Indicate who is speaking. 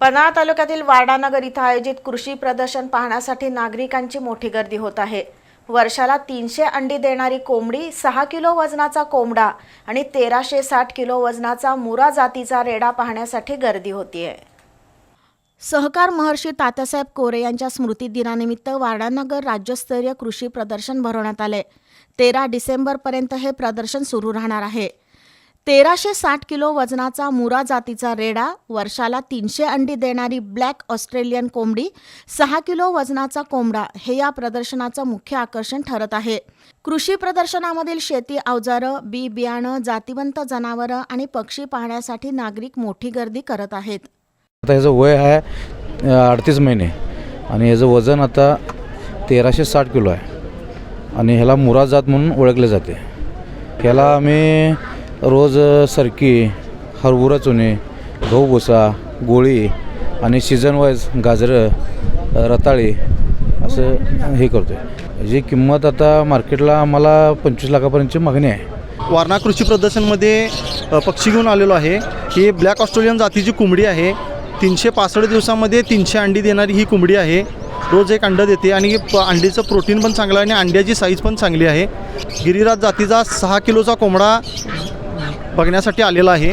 Speaker 1: पन्हाळा तालुक्यातील वार्डानगर इथं आयोजित कृषी प्रदर्शन पाहण्यासाठी नागरिकांची मोठी गर्दी होत आहे. वर्षाला तीनशे अंडी देणारी कोंबडी सहा किलो वजनाचा कोंबडा आणि तेराशे साठ किलो वजनाचा मुरा जातीचा रेडा पाहण्यासाठी गर्दी होतीये. सहकार महर्षी तात्यासाहेब कोरे यांच्या स्मृतिदिनानिमित्त वार्डानगर राज्यस्तरीय कृषी प्रदर्शन भरवण्यात आले. तेरा डिसेंबरपर्यंत हे प्रदर्शन सुरू राहणार आहे. तेराशे साठ किलो वजनाचा मुरा जातीचा रेडा वर्षाला तीनशे अंडी देणारी ब्लॅक ऑस्ट्रेलियन कोंबडी सहा किलो वजनाचा कोंबडा हे या प्रदर्शनाचं मुख्य आकर्षण ठरत आहे. कृषी प्रदर्शनामधील शेती अवजारं बी बियाणं जातिवंत जनावरं आणि पक्षी पाहण्यासाठी नागरिक मोठी गर्दी करत आहेत.
Speaker 2: आता ह्याचं वय आहे अडतीस महिने. आणि ह्याचं वजन आता तेराशे साठ किलो आहे. आणि ह्याला मुरा जात म्हणून ओळखले जाते. ह्याला आम्ही रोज सरकी हरभरा चुने गहू भुसा गोळी आणि सीझन वाईज गाजरं रताळी असं हे करतो आहे जी किंमत आता मार्केटला आम्हाला पंचवीस लाखापर्यंतची मागणी आहे.
Speaker 3: वारणा कृषी प्रदर्शनमध्ये पक्षी घेऊन आलेलो आहे. ही ब्लॅक ऑस्ट्रेलियन जातीची कोंबडी आहे. तीनशे पासष्ट दिवसामध्ये तीनशे अंडी देणारी ही कोंबडी आहे. रोज एक अंडं देते आणि प अंडीचं प्रोटीन पण चांगलं आहे आणि अंड्याची साईज पण चांगली आहे. गिरिराज जातीचा सहा किलोचा कोंबडा बघण्यासाठी आलेला आहे.